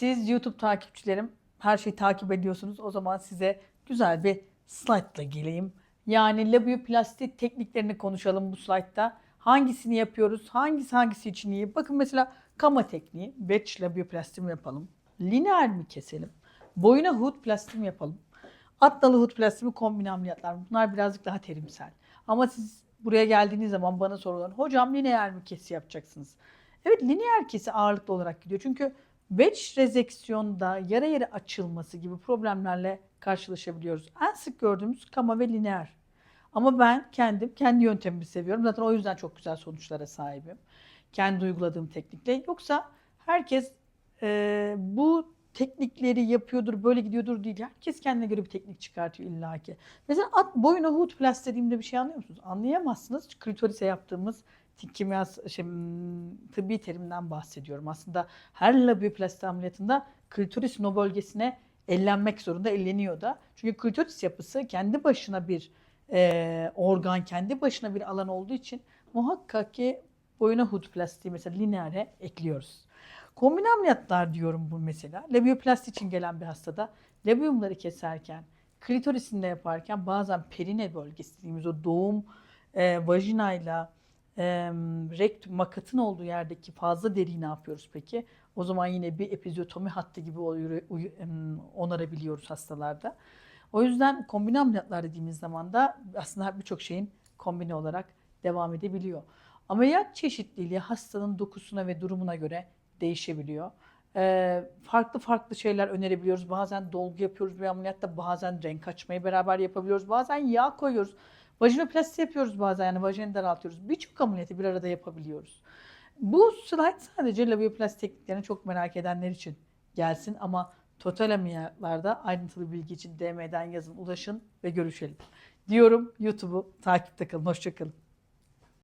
Siz YouTube takipçilerim her şeyi takip ediyorsunuz. O zaman size güzel bir slaytla geleyim. Yani labioplasti tekniklerini konuşalım bu slaytta. Hangisini yapıyoruz? Hangisi hangisi için iyi? Bakın mesela kama tekniği. Wedge labioplasti mi yapalım? Lineer mi keselim? Boyuna hood plasti mi yapalım? Atnalı hood plasti mi kombine ameliyatlar mı? Bunlar birazcık daha terimsel. Ama siz buraya geldiğiniz zaman bana sorulan hocam lineer mi kesi yapacaksınız? Evet lineer kesi ağırlıklı olarak gidiyor. Çünkü wedge rezeksiyonda yara yere açılması gibi problemlerle karşılaşabiliyoruz. En sık gördüğümüz kama ve lineer. Ama ben kendim kendi yöntemimi seviyorum. Zaten o yüzden çok güzel sonuçlara sahibim. Kendi uyguladığım teknikle. Yoksa herkes e, bu teknikleri yapıyordur, böyle gidiyordur değil. Herkes kendine göre bir teknik çıkartıyor illaki. Mesela at boyuna hood plus dediğimde bir şey anlıyor musunuz? Anlayamazsınız. Klitorise yaptığımız kimyas, şey, tıbbi terimden bahsediyorum. Aslında her labioplasti ameliyatında klitoris o bölgesine ellenmek zorunda, elleniyor da. Çünkü klitoris yapısı kendi başına bir e, organ, kendi başına bir alan olduğu için muhakkak ki boyuna hood plastiği mesela lineere ekliyoruz. Kombine ameliyatlar diyorum bu mesela. Labioplasti için gelen bir hastada labiumları keserken, klitorisinde yaparken bazen perine bölgesi dediğimiz o doğum e, vajinayla e, rektum makatın olduğu yerdeki fazla deriyi ne yapıyoruz peki? O zaman yine bir epizotomi hattı gibi onarabiliyoruz hastalarda. O yüzden kombine ameliyatlar dediğimiz zaman da aslında birçok şeyin kombine olarak devam edebiliyor. Ameliyat çeşitliliği hastanın dokusuna ve durumuna göre değişebiliyor. Ee, farklı farklı şeyler önerebiliyoruz. Bazen dolgu yapıyoruz bir ameliyatta, bazen renk açmayı beraber yapabiliyoruz. Bazen yağ koyuyoruz. Vajinoplasti yapıyoruz bazen yani vajini daraltıyoruz. Birçok ameliyatı bir arada yapabiliyoruz. Bu slide sadece labioplasti tekniklerini çok merak edenler için gelsin ama total ameliyatlarda ayrıntılı bilgi için DM'den yazın, ulaşın ve görüşelim. Diyorum YouTube'u takipte kalın. Hoşçakalın.